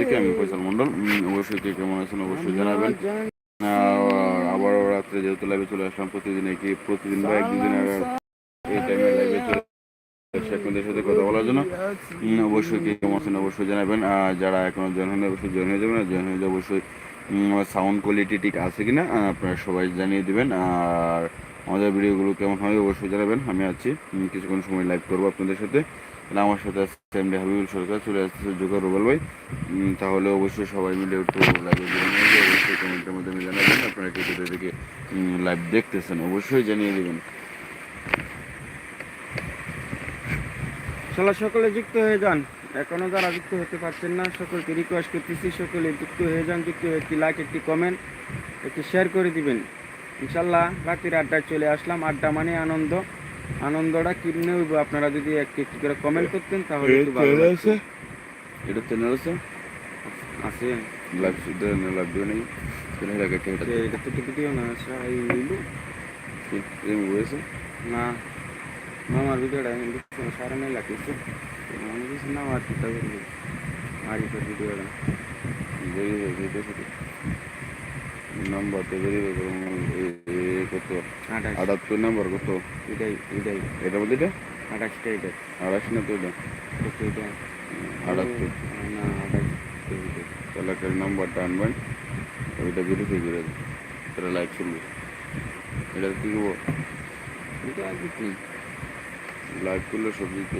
থেকে আমি ফয়সাল মন্ডল অবশ্যই কে কেমন আছেন অবশ্যই জানাবেন। আর আবারও রাত্রে যেহেতু লাইভে চলে আসলাম প্রতিদিন কি প্রতিদিন বা এক দুদিন এই টাইমে লাইভে চলে আপনাদের সাথে কথা বলার জন্য। অবশ্যই কে কেমন আছেন অবশ্যই জানাবেন। আর যারা এখনও জয়েন হয়নি অবশ্যই জয়েন হয়ে যাবেন। আর জয়েন হয়ে যাবে অবশ্যই সাউন্ড কোয়ালিটি ঠিক আছে কিনা আপনারা সবাই জানিয়ে দিবেন। আর আমাদের ভিডিওগুলো কেমন হয় অবশ্যই জানাবেন। আমি আছি কিছুক্ষণ সময় লাইভ করব আপনাদের সাথে। আর আমার সাথে আছে এমডি হাবিবুল সরকার, চলে আসতেছে জোকার রুবেল ভাই। তাহলে অবশ্যই সবাই মিলে একটু লাইভে অবশ্যই কমেন্টের মাধ্যমে জানাবেন আপনারা কে কোথা থেকে লাইভ দেখতেছেন, অবশ্যই জানিয়ে দেবেন। চলো সকলে যুক্ত হয়ে যান। এখনও যারা যুক্ত হতে পারছেন না, সকলকে রিকোয়েস্ট করতেছি, সকলে যুক্ত হয়ে যান, যুক্ত হয়ে একটি লাইক একটি কমেন্ট একটি শেয়ার করে দিবেন। ইনশাল্লাহ রাতের আড্ডায় চলে আসলাম। আড্ডা মানে আনন্দ। আনন্দটা কিনে হইব? আপনারা যদি একটি একটি করে কমেন্ট করতেন তাহলে একটু ভালো লাগতো। এটা চ্যানেল আছে আছে। লাইভ শুদ্ধ দিয়ে নেই। চ্যানেল লাগে এটা? তো ভিডিও না আচ্ছা এই হইল হয়েছে? না। মামার ভিডিওটা আমি সারা নেই লাগতেছে। আমি কিছু না আর কি করব মারি তো ভিডিওটা? নাম্বার তো করুন কত? আঠাশ। আটাত্তর নাম্বার কত? এটাই এটাই। এটা মধ্যে এটা? আঠাশটা এটা। আড়াইশ না তো এটা? এটা। আটাত্তর। না আঠাশ। তাহলে একটা নাম্বারটা আনবেন ওইটা ভেরিফাই করে তাহলে লাইক চলবে এটা কি করব? এটা আর কি লাইভ করলে সব দিতে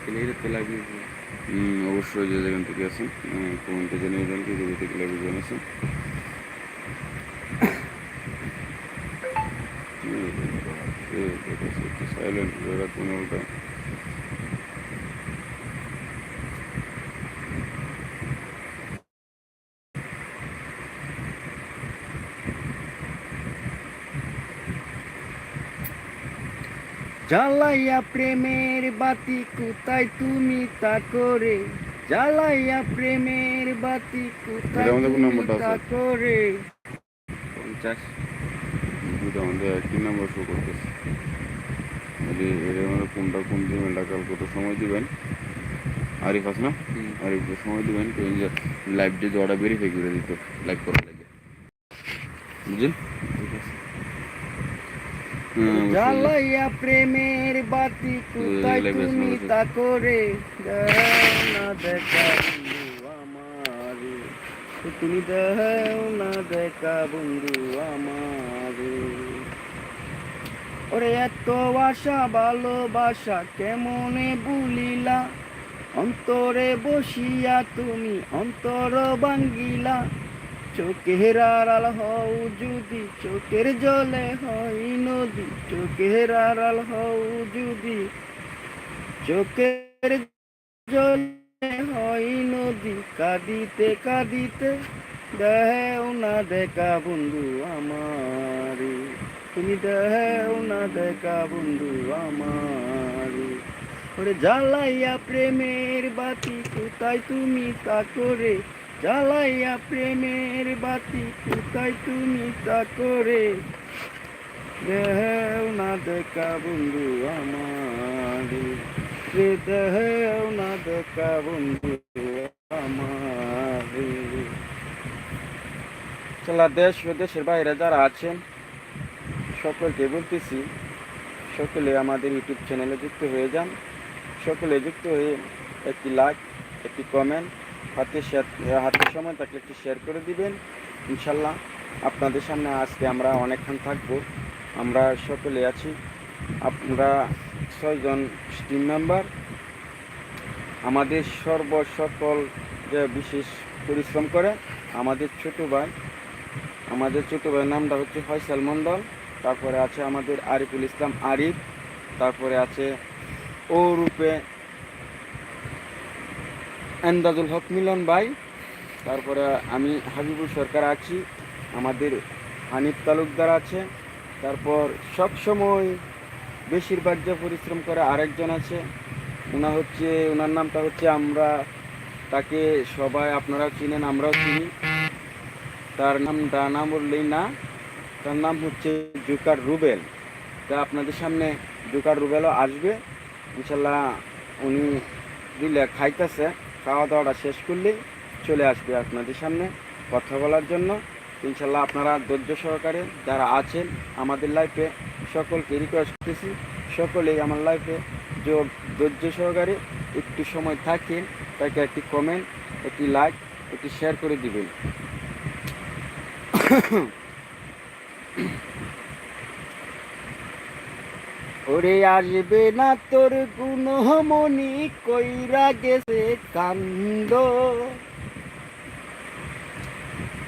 তাহলে এটা তো লাগিয়েছি অবশ্যই যে যেখান থেকে আছেন কমেন্টে জানিয়ে দেন কি থেকে লাইভে জয়েন সাইলেন্ট জ্বালাইয়া প্রেমের বাতি কোথায় তুমি তা করে? জ্বালাইয়া প্রেমের বাতি কোথায় তুমি তা করে? পঞ্চাশ। আমাদের একই নাম্বার শো করতেছে। যদি এর মধ্যে কোনটা কোন জিমেলটা কাল কত সময় দিবেন? আরিফ আছে না আরিফকে সময় দিবেন? তো লাইভ দিয়ে ওটা ভেরিফাই করে দিত লাইভ করার লাগে। বুঝলেন? ঠিক আছে। হুম, অবশ্যই। জ্বালাইয়া প্রেমের বাতি কোথায় লাইভে আছে, তুমি লাইভে আছে। তা করে দাও না দেখা বন্ধু আমারে তুমি দাও না দেখা বন্ধু আমারে। ওরে এত আশা, ভালোবাসা কেমনে ভুলিলা? অন্তরে বসিয়া তুমি অন্তর ভাঙ্গিলা। চোখের আড়াল হও যদি, চোখের জলে হয় নদী। চোখের আড়াল হও যদি, চোখের জলে হয় নদী। কাঁদিতে কাঁদিতে দেও না দেখা বন্ধু আমারে। তুমি দেও না দেখা বন্ধু আমারে। ওরে জ্বালাইয়া প্রেমের বাতি, কোথায় তুমি তা করে? জ্বালাইয়া প্রেমের বাতি, কোথায় তুমি তা করে? দেহেও না দেখা বন্ধু আমারে। রে দেও না দেখা বন্ধু আমারে। চলা দেশ ও দেশের বাইরে যারা আছেন সকলকে বলতেছি সকলে আমাদের ইউটিউব চ্যানেলে যুক্ত হয়ে যান। সকলে যুক্ত হয়ে একটি লাইক একটি কমেন্ট হাতে শেয়ার হাতে সময় থাকলে একটি শেয়ার করে দিবেন। ইনশাল্লাহ আপনাদের সামনে আজকে আমরা অনেকক্ষণ থাকব। আমরা সকলে আছি। আমরা ছয়জন টিম মেম্বার আমাদের সর্ব সকল যে বিশেষ পরিশ্রম করে, আমাদের ছোট ভাই, আমাদের ছোট ভাইয়ের নামটা হচ্ছে ফয়সাল মণ্ডল। তারপরে আছে আমাদের আরিফুল ইসলাম আরিফ, তারপরে আছে ও রূপে এন্দাজুল হক মিলন ভাই, তারপরে আমি হাবিবুর সরকার আছি, আমাদের হানিফ তালুকদার আছে, তারপর সব সময় বেশিরভাগ যে পরিশ্রম করে আরেকজন আছে ওনা হচ্ছে ওনার নামটা হচ্ছে আমরা, তাকে সবাই আপনারাও চিনেন, আমরাও চিনি তার নাম বললেই না। তার নাম হচ্ছে জুকার রুবেল। তা আপনাদের সামনে জুকার রুবেলও আসবে। ইনশাল্লাহ উনি দিলে খাইতেছে খাওয়া দাওয়াটা শেষ করলেই চলে আসবে আপনাদের সামনে কথা বলার জন্য। ইনশাল্লাহ আপনারা ধৈর্য সহকারে যারা আছেন আমাদের লাইফে সকলকে রিকোয়েস্ট করতেছি সকলেই আমার লাইফে যে ধৈর্য সহকারে একটু সময় থাকেন, তাকে একটি কমেন্ট একটি লাইক একটি শেয়ার করে দিবেন। ওরে আসবে না তোর গুণমণি কইরা গেছে কান্দ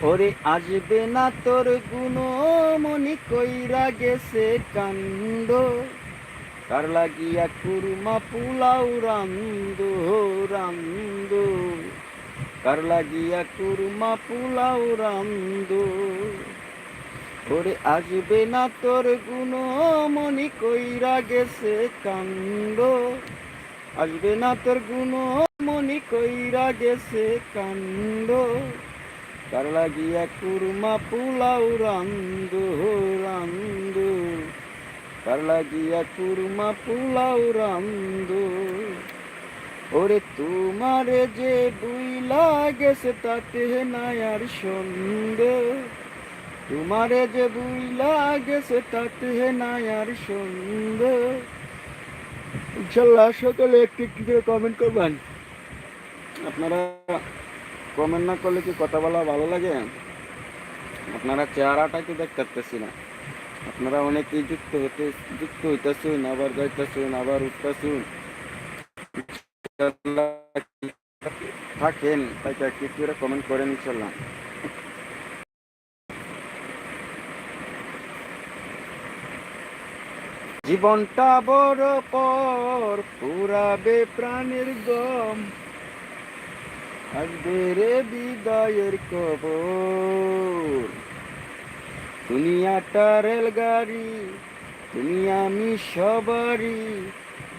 ওরে আসবে না তোর গুণমণি কইরা গেছে কান্দ কার লাগিয়া কুরমা পুলাও রান্দু রান্দু কার লাগিয়া কুরমা পুলাও রান্দু ওরে আসবে না তোর গুণমণি কইরা গেছে কান্দ আসবে না তোর গুণমণি কইরা গেছে কান্দ কার লাগিয়া কুরমা পুলাও রান্দু রান্দু কার লাগিয়া কুরমা পুলাও রান্দু ওরে তোমারে যে বুইলা গেছে তাতে নাই আর সন্দেহ। তোমারে যে বুইলা গেছে তাতে নাই আর সন্দেহ। ইনশাল্লাহ সকলে একটু একটু করে কমেন্ট করবেন। আপনারা কমেন্ট না করলে কি কথা বলা ভালো লাগে? আপনারা চেহারাটা কি দেখতে পারতেছি না। আপনারা অনেকেই যুক্ত হতে, যুক্ত হইতেছুন, আবার যাইতেছুন, আবার উঠতেছুন। থাকেন তাই একটু করে কমেন্ট করেন ইনশাল্লাহ। জীবনটা বড় পর পুরাবে প্রাণের গম। আসবে রে বিদায়ের কবর। দুনিয়াটা রেলগাড়ি, তুমি আমি সবারই।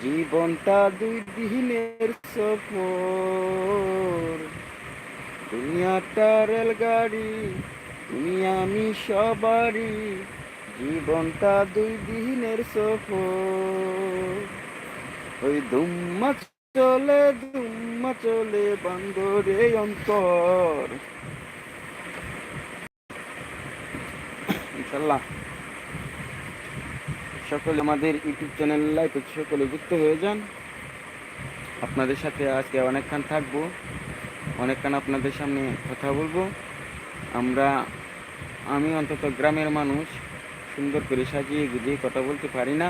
জীবনটা দুই দিনের সফর। দুনিয়াটা রেলগাড়ি, তুমি আমি সবারই। জীবনটা দুই দিনের সফর ওই দুম্মা চলে দুম্মা চলে বান্দরে অন্তর। ইনশাল্লাহ সকলে আমাদের ইউটিউব চ্যানেল লাইভে সকলে যুক্ত হয়ে যান। আপনাদের সাথে আজকে অনেকক্ষণ থাকব। অনেকক্ষণ আপনাদের সামনে কথা বলব। আমরা, আমি অন্তত গ্রামের মানুষ। সুন্দর করে সাজিয়ে গুজিয়ে কথা বলতে পারি না।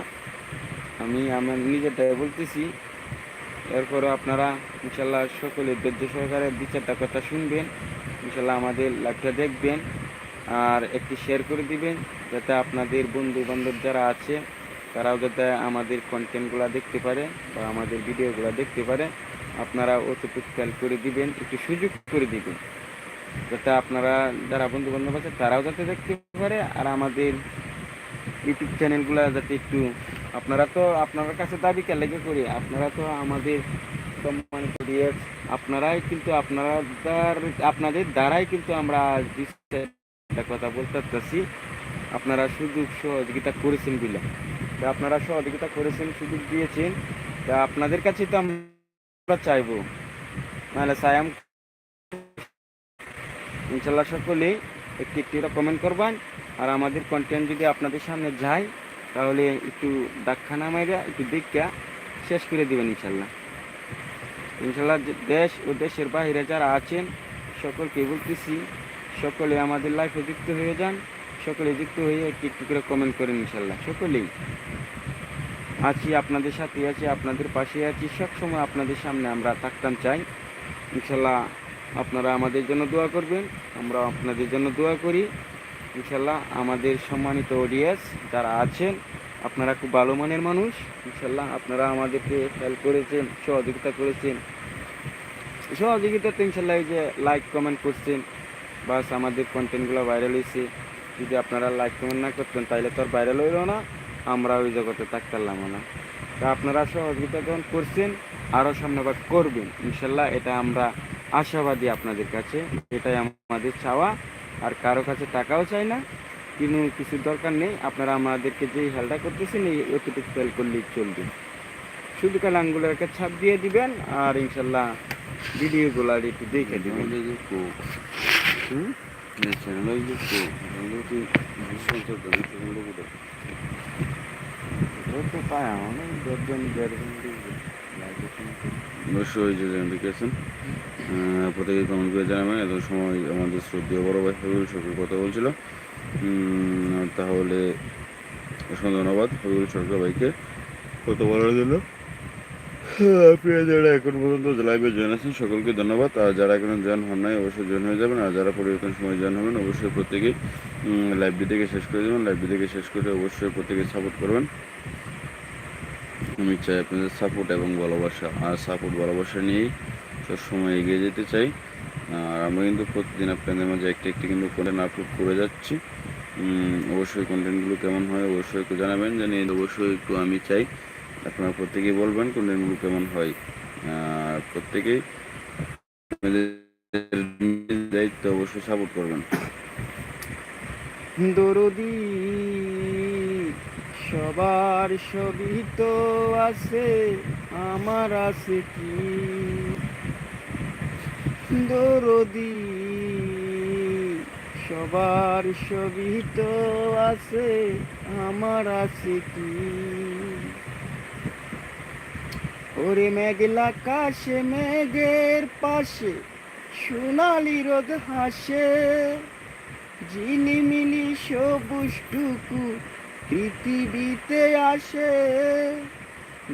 আমি আমার নিজেরটাই বলতেছি। এরপরও আপনারা ইনশাল্লাহ সকলে ধৈর্য সহকারে দু চারটা কথা শুনবেন। ইনশাল্লাহ আমাদের লাইভটা দেখবেন আর একটি শেয়ার করে দিবেন যাতে আপনাদের বন্ধু বান্ধব যারা আছে, তারাও যাতে আমাদের কন্টেন্টগুলো দেখতে পারে বা আমাদের ভিডিওগুলো দেখতে পারে। আপনারা অতটুকু খেয়াল করে দিবেন, একটু সুযোগ করে দিবেন। যাতে আপনারা, যারা বন্ধু বান্ধব আছে, তারাও যাতে দেখতে পারে আর আমাদের ইউটিউব চ্যানেলগুলো যাতে একটু আপনারা তো আপনার কাছে দাবি লেগে করি আপনারা তো আমাদের সম্মানিত viewers, আপনারাই কিন্তু আপনারা আপনাদের দ্বারাই কিন্তু আমরা একটা কথা বলতে চাচ্ছি আপনারা সুযোগ সহযোগিতা করেছেন বলে। তা আপনারা সহযোগিতা করেছেন সুযোগ দিয়েছেন। তা আপনাদের কাছে তো আমরা চাইব। নাহলে সায়াম ইনশাল্লাহ সকলেই একটি একটি কমেন্ট করবেন। আর আমাদের কন্টেন্ট যদি আপনাদের সামনে যায়, তাহলে একটু দাক্ষানা মাইরা একটু দেখা শেষ করে দেবেন ইনশাল্লাহ। ইনশাল্লাহ দেশ ও দেশের বাইরে যারা আছেন, সকলকে বলতেছি, সকলে আমাদের লাইফে যুক্ত হয়ে যান, সকলে যুক্ত হয়ে একটু একটু করে কমেন্ট করেন ইনশাল্লাহ, সকলেই। আছি, আপনাদের সাথে আছি, আপনাদের পাশে আছি, সবসময় আপনাদের সামনে আমরা থাকতাম চাই। ইনশাল্লাহ আপনারা আমাদের জন্য দোয়া করবেন, আমরা আপনাদের জন্য দোয়া করি। ইনশাল্লাহ আমাদের সম্মানিত অডিয়েন্স যারা আছেন, আপনারা খুব ভালো মানের মানুষ। ইনশাল্লাহ আপনারা আমাদেরকে হেল্প করেছেন, সহযোগিতা করেছেন। সহযোগিতা তো ইনশাল্লাহ এই যে লাইক কমেন্ট করছেন, বাস আমাদের কন্টেন্টগুলো ভাইরাল হয়েছে। যদি আপনারা লাইক কমেন্ট না করতেন তাহলে তো আর ভাইরাল হইল না আমরা ওই জগতে থাকতাম না। তা আপনারা সহযোগিতা যখন করছেন আরও সামনেবার করবেন। ইনশাল্লাহ এটা আমরা আশাবাদী আপনাদের কাছে, এটাই আমাদের চাওয়া। আর কারও কাছে টাকাও চাই না কিন্তু কিছু দরকার নেই আপনারা আমাদেরকে যেই হেলটা করতেছেন এই অতটুকু ফেল করলেই চলবে শুধু কাল আঙ্গুলের একটা ছাপ দিয়ে দিবেন আর ইনশাল্লাহ ভিডিওগুলো আর একটু দেখে দিবেন হুম? এই চ্যানেলের যে কোক এগুলো কি ভীষণ চলতে সেগুলো কোথায় ও তো পায় আমার দশজন দেড়জন দিবে। লাগে কিন্তু। অবশ্যই যে গেছেন প্রত্যেকে কমেন্ট করে জানাবেন। এত সময় আমাদের শ্রদ্ধেয় বড় ভাই হবিবুল সরকার কথা বলছিল। তাহলে অসংখ্য ধন্যবাদ হবিবুল সরকার ভাইকে। কথা বলার জন্য? আপনারা যারা এখন পর্যন্ত লাইভে জয়েন আছেন সকলকে ধন্যবাদ। আর যারা এখন জয়েন হন নাই অবশ্যই জয়েন হয়ে যাবেন। আর যারা পরিবর্তন সময় জয়েন হবেন অবশ্যই প্রত্যেকেই লাইভটি থেকে শেষ করে দেবেন। লাইভটি থেকে শেষ করে অবশ্যই প্রত্যেকে সাপোর্ট করবেন। আমি চাই আপনাদের সাপোর্ট এবং ভালোবাসা। আর সাপোর্ট ভালোবাসা নিয়েই সবসময় এগিয়ে যেতে চাই। আর আমরা কিন্তু প্রতিদিন আপনাদের মাঝে একটি একটি কিন্তু কন্টেন্ট আপলোড করে যাচ্ছি। অবশ্যই কন্টেন্টগুলো কেমন হয় অবশ্যই একটু জানাবেন। জানি অবশ্যই একটু আমি চাই আপনারা প্রত্যেকেই বলবেন কন্টেন্টগুলো কেমন হয়। আর প্রত্যেকেই দায়িত্ব অবশ্যই সাপোর্ট করবেন। দরদি, সবার সবই তো আছে, আমার আছে কি? দরদি সবার সবই তো আছে, আমার আছে কি? ওরে মেঘলা কাশে মেঘের পাশে, সোনালি রোদ হাসে ঝিলিমিলি সবুজটুকু পৃথিবীতে আসে।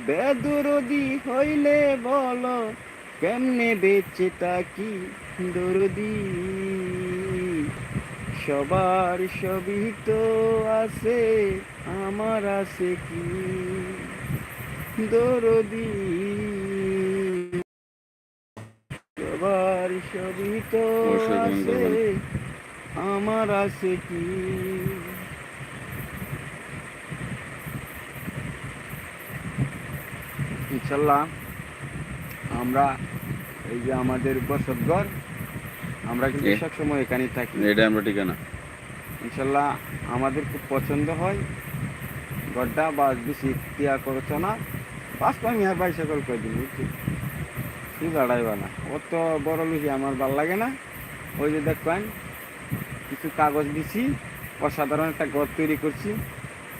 বেদরদি হইলে বলো কেমনে বেঁচে থাকি দরদি? সবার সবই তো আছে আমার আছে কি দরদি? সবার সবই তো আছে আমার আছে কি? ইনশাল্লাহ। আমরা এই যে আমাদের বসত ঘর আমরা কিন্তু? সবসময় এখানেই থাকি। এটা আমরা ঠিকানা। ইনশাল্লাহ আমাদের খুব পছন্দ হয়। গড্ডা বা বেশি টিয়া করছ না। পাঁচ আমি আর বাইশে সকল করে দিন বুঝছি? কি দাঁড়াইবা না অত বড় লুহি আমার ভালো লাগে না। ওই যে দেখবেন কিছু কাগজ দিছি অসাধারণ একটা ঘর তৈরি করছি।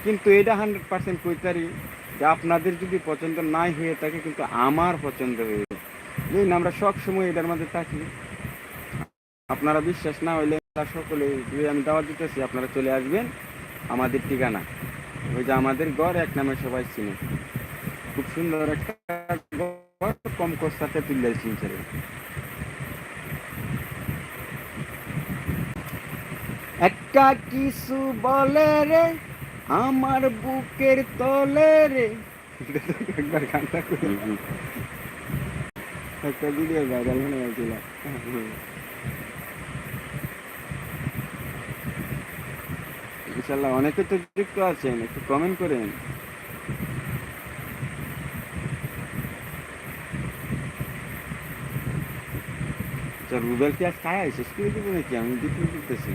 কিন্তু এটা হান্ড্রেড পার্সেন্ট কইতারি যে আপনাদের যদি পছন্দ নাই হয়ে থাকে কিন্তু আমার পছন্দ হয়ে বুঝলেন আমরা সব সময় এটার মধ্যে থাকি। আপনারা বিশ্বাস না হইলে সকলে আমি দাওয়াত দিতেছি, আপনারা চলে আসবেন। আমাদের ঠিকানা। ওই যে আমাদের ঘর, এক নামে সবাই চিনে। খুব সুন্দর একটা ঘর, কম কষ্টাতে তুলে চিনছে একটা কিছু বলে রে, আমার বুকের তলে রে। একবার গানটা। একটা ভিডিও ভাইরাল হয়ে। গেছিল ইনশাল্লাহ, অনেকে তো যুক্ত আছেন, একটু কমেন্ট করেন। আচ্ছা রুবেল কি আজ খায়? শেষ করে দেবো নাকি? আমি দিতে দিতেছি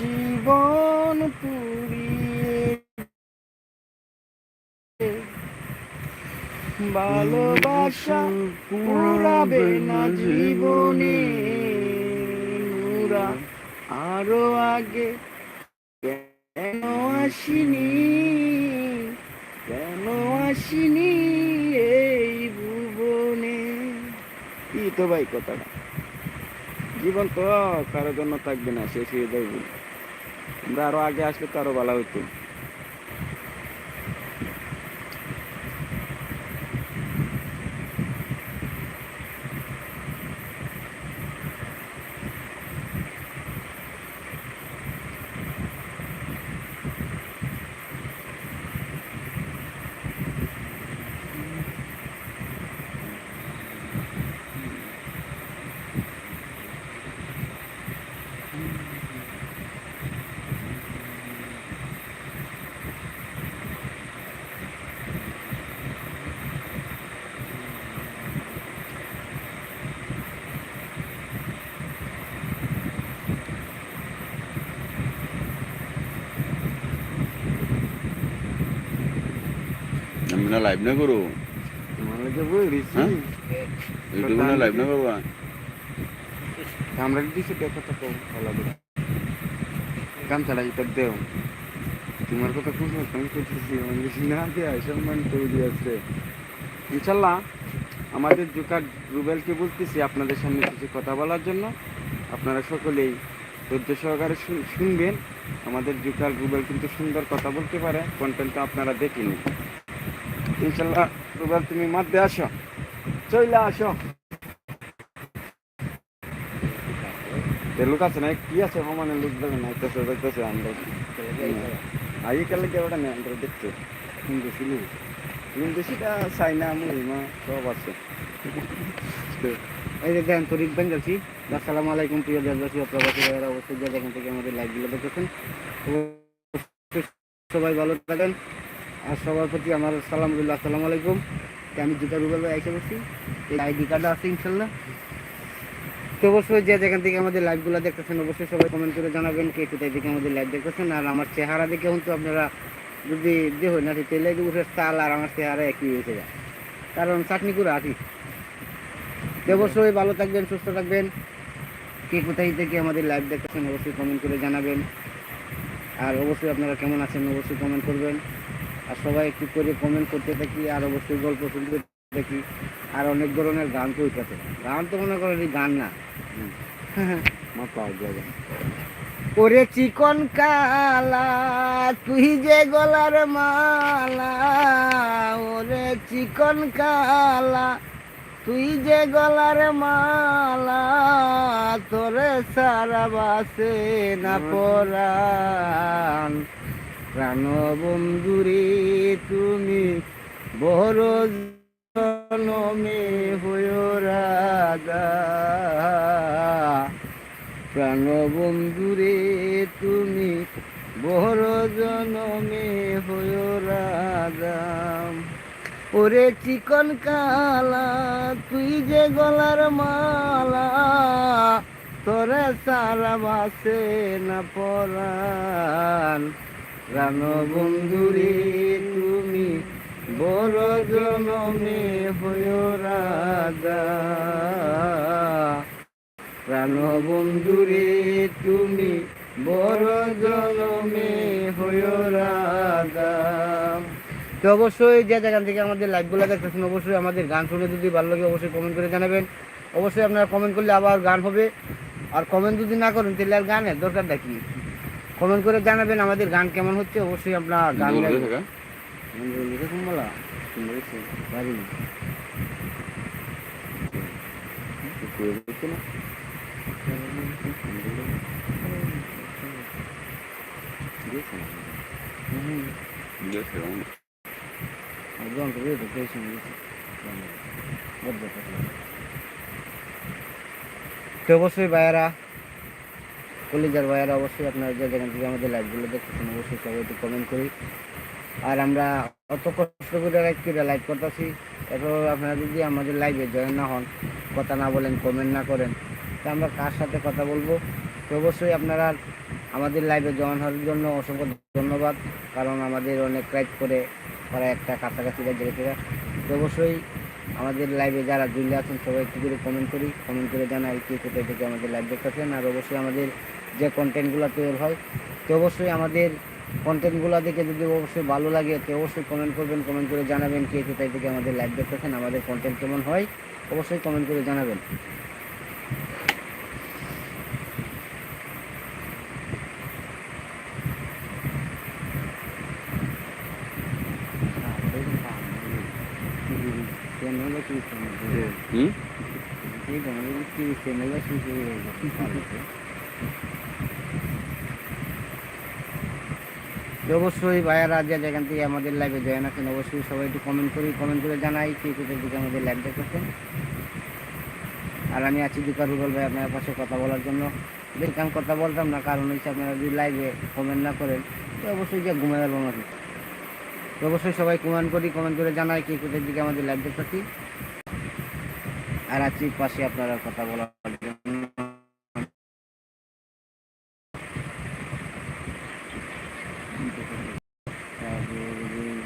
জীবন পুরিয়ে ভালোবাসা পুরাবে না জীবনে, নুরা আরও আগে কেন আসিনি কেন আসিনি এই ভুবনে? কি তো ভাই কথাটা? জীবন তো কারোর জন্য থাকবে না, শেষ হয়ে যাবে। আমরা আরও আগে আসলে তো আরও ভালো হতো। না লাইভ না করো? হ্যাঁ? ইউটিউবে না লাইভ না করবা? আমরা দিছি দেখো তো ভালো দেও। তোমার কথা খুব আমি করতেছি আমি বেশি না দিয়ে সম্মান করে দিয়েছে ইনশাল্লাহ আমাদের জুকার রুবেলকে বলতেছি আপনাদের সামনে কিছু কথা বলার জন্য। আপনারা সকলেই ধৈর্য সহকারে শুনবেন। আমাদের জুকার রুবেল কিন্তু সুন্দর কথা বলতে পারে কন্টেন্টটা আপনারা দেখিনি ইনশাল্লাহ রুবেল তুমি মধ্যে আসো। চলে আসো। লোক আছে না কি আছে? সমানে লোক দেবে না, আইতেছে, যাইতেছে আমরা আগে কালে কেউ ওটা নেই আমরা দেখতে। হিন্দু ছিল হিন্দু সেটা চাইনা মহিমা সব আছে। এই যে দেন তরিক বেন আসসালামু আলাইকুম, প্রিয় দেশবাসী ও প্রবাসী ভাইয়েরা অবশ্যই যে যেখান থেকে আমাদের লাইভগুলো দেখেছেন সবাই ভালো থাকেন। আর সবার প্রতি আমার সালাম রইল, আসসালামু আলাইকুম। আমি জুতা রুবেল ভাই এসে বসছি এই আইডি কার্ডটা আছে, ইনশাল্লাহ। তো অবশ্যই যে যেখান থেকে আমাদের লাইভগুলো দেখতেছেন, অবশ্যই সবাই কমেন্ট করে জানাবেন কে কোথায় থেকে আমাদের লাইভ দেখতেছেন। আর আমার চেহারা দেখে কিন্তু আপনারা যদি হয় না তেলে উঠে চাল আর আমার চেহারা একই হয়েছে যায়। কারণ চাটনি করে আছি অবশ্যই ভালো থাকবেন, সুস্থ থাকবেন। কে কোথায় থেকে আমাদের লাইভ দেখতেছেন, অবশ্যই কমেন্ট করে জানাবেন। আর অবশ্যই আপনারা কেমন আছেন, অবশ্যই কমেন্ট করবেন। আর সবাই একটু করে কমেন্ট করতে থাকি আর অবশ্যই গল্প শুনতে থাকি। আর অনেক ধরনের গান তো হইতেছে গান তো মনে করেন এই গান না। মাথা জায়গা ওরে চিকন কালা তুই যে গলার মালা ওরে চিকন কালা তুই যে গলার মালা তোরে সারা বাসে না পরাণ। প্রাণ বন্ধুরে, তুমি বড় জনমে হয়ে রাজা। প্রাণ বন্ধুরে, তুমি বড় জনমে হয়ে রাজা। ওরে চিকন কালা, তুই যে গলার মালা, তোরে সারা বাসে না প্রাণ। বন্ধুরে তুমি বড় জনমে হয়ে রাজা। বন্ধুরে তুমি বড় জনমে হয়ে তো অবশ্যই যে যেখান থেকে আমাদের লাইভগুলো দেখতেছেন, অবশ্যই আমাদের গান শুনে যদি ভালো লাগে, অবশ্যই কমেন্ট করে জানাবেন। অবশ্যই আপনারা কমেন্ট করলে আবার গান হবে। আর কমেন্ট যদি না করেন, তাহলে আর গানের দরকারটা কি? কমেন্ট করে জানাবেন আমাদের গান কেমন হচ্ছে অবশ্যই আপনার গান বলা পেরেছি তো অবশ্যই ভাইয়ারা কলিজার ভাইয়ারা অবশ্যই আপনারা যে যেখান থেকে আমাদের লাইভগুলো দেখতেছেন, অবশ্যই সবাই একটু কমেন্ট করি। আর আমরা অত কষ্ট করে করে লাইভ করতেছি, এরপর আপনারা যদি আমাদের লাইভে জয়েন না হন, কথা না বলেন কমেন্ট না করেন, তা আমরা কার সাথে কথা বলব? তো অবশ্যই আপনারা আমাদের লাইভে জয়েন হওয়ার জন্য অসংখ্য ধন্যবাদ, কারণ আমাদের অনেক লাইভ করে তারা একটা কাছাকাছি জায়গা তো অবশ্যই আমাদের লাইভে যারা জুড়ে আছেন, সবাই একটু করে কমেন্ট করি। কমেন্ট করে জানাই কে কোথায় থেকে আমাদের লাইভ দেখতেছেন, আর অবশ্যই আমাদের যে কন্টেন্টগুলো তৈরি হয় তো অবশ্যই আমাদের কন্টেন্টগুলো দেখে যদি অবশ্যই ভালো লাগে তো অবশ্যই কমেন্ট করবেন কমেন্ট করে জানাবেন কে কোথায় থেকে আমাদের লাইভ দেখতেছেন আমাদের কন্টেন্ট কেমন হয় অবশ্যই কমেন্ট করে জানাবেন। হুম এই ধরনের কি চ্যানেলে কি তো অবশ্যই ভাইয়ারা যে যেখান থেকে আমাদের লাইভে জয়েন আছেন, অবশ্যই সবাই একটু কমেন্ট করি কমেন্ট করে জানাই কে কোথায় দিকে আমাদের লাইভ দেখেছেন আর আমি আছি দুকার রুবেল ভাই, আপনার পাশে কথা বলার জন্য। দেখলাম কথা বলতাম না, কারণ হচ্ছে আপনারা যদি লাইভে কমেন্ট না করেন, তো অবশ্যই যে ঘুমে গেল তো অবশ্যই সবাই কমেন্ট করি কমেন্ট করে জানাই কে কোথায় দিকে আমাদের লাইভ দেখতেছি। আর আছি পাশে আপনারা কথা বলার জন্য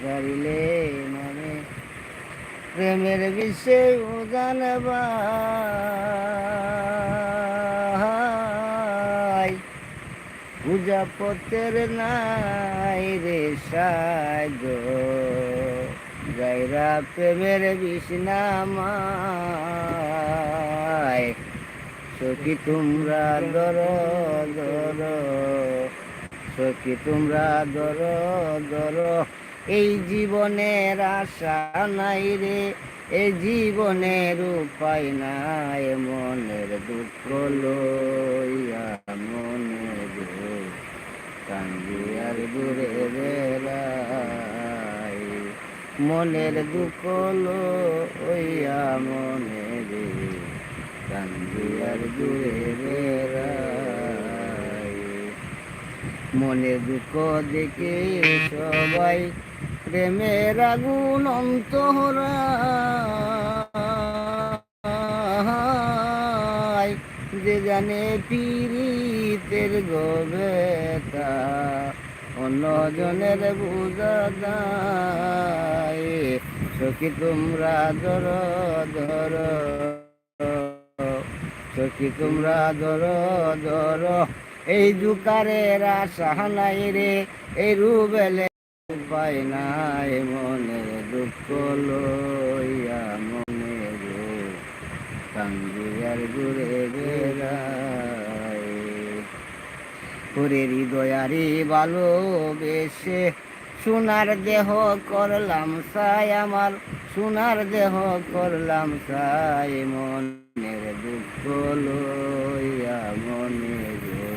গাড়িলে মানে প্রেমের বিষয়ে উদান পূজা পথের নাই রে সাজ। যাইরা প্রেমের বিষ্ণামায় সখী তোমরা দর দর সখী তোমরা দর দর এই জীবনের আশা নাই রে, এ জীবনের উপায় নাই। মনের দুঃখ লইয়া মনের কান্দি আর দূরে বেড়াই। মনের দুঃখ লইয়া মনের কান্দি আর দূরে বেড়াই। মনে দুঃখ দেখে সবাই প্রেমের আগুন অন্তরায় যে জানে পীড়িতের গবেতা অন্য জনের বুঝা সখী তোমরা ধর ধর, সখী তোমরা ধর ধর। এই দুকারের আশা নাই রে এই রুবেলে উপায় নাই মনে দুঃখ লইয়া মনে গো কান্দিয়ার ঘুরে বেড়াই ওরে হৃদয়ারি ভালোবেসে সোনার দেহ করলাম সাই আমার। সোনার দেহ করলাম সাই মনের দুঃখ লইয়া মনে গো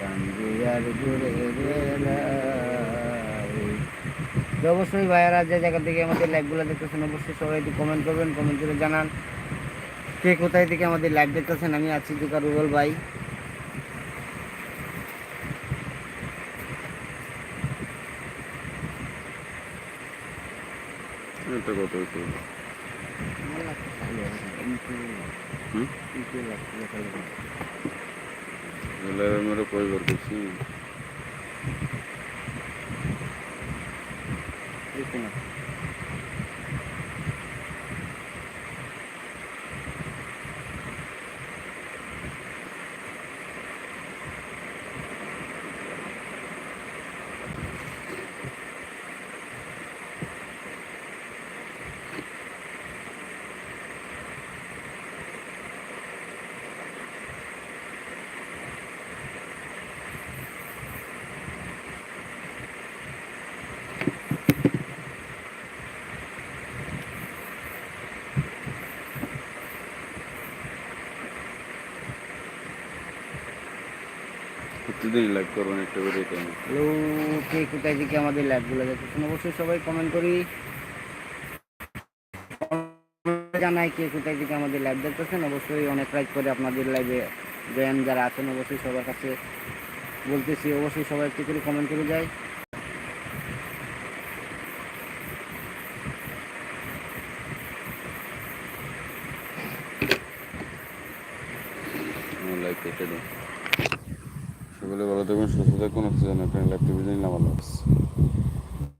কান্দিয়ার ঘুরে বেড়াই তো অবশ্যই ভাইয়ারা যে জায়গা থেকে আমাদের লাইভগুলো দেখতেছেন অবশ্যই সবাই একটু কমেন্ট করবেন কমেন্ট করে জানান কে কোথায় থেকে আমাদের লাইভ দেখতেছেন। আমি আছি দুকা রুবেল ভাই। এটা কত হুম? এগুলো আমরা কয়বার করছি প্রতিদিন লাইক করবেন একটু করে হ্যালো কে কোথায় থেকে আমাদের লাইভগুলো দেখতেছেন অবশ্যই সবাই কমেন্ট করি। জানাই কে কোথায় থেকে আমাদের লাইভ দেখতেছেন, অবশ্যই অনেক লাইক করে আপনাদের লাইভে জয়েন যারা আছেন, অবশ্যই সবার কাছে বলতেছি, অবশ্যই সবাই একটু করে কমেন্ট করে যায় আমার লাইক কেটে দিন থাকুন আপনার জানিলাম আল্লাহ হাফিজ।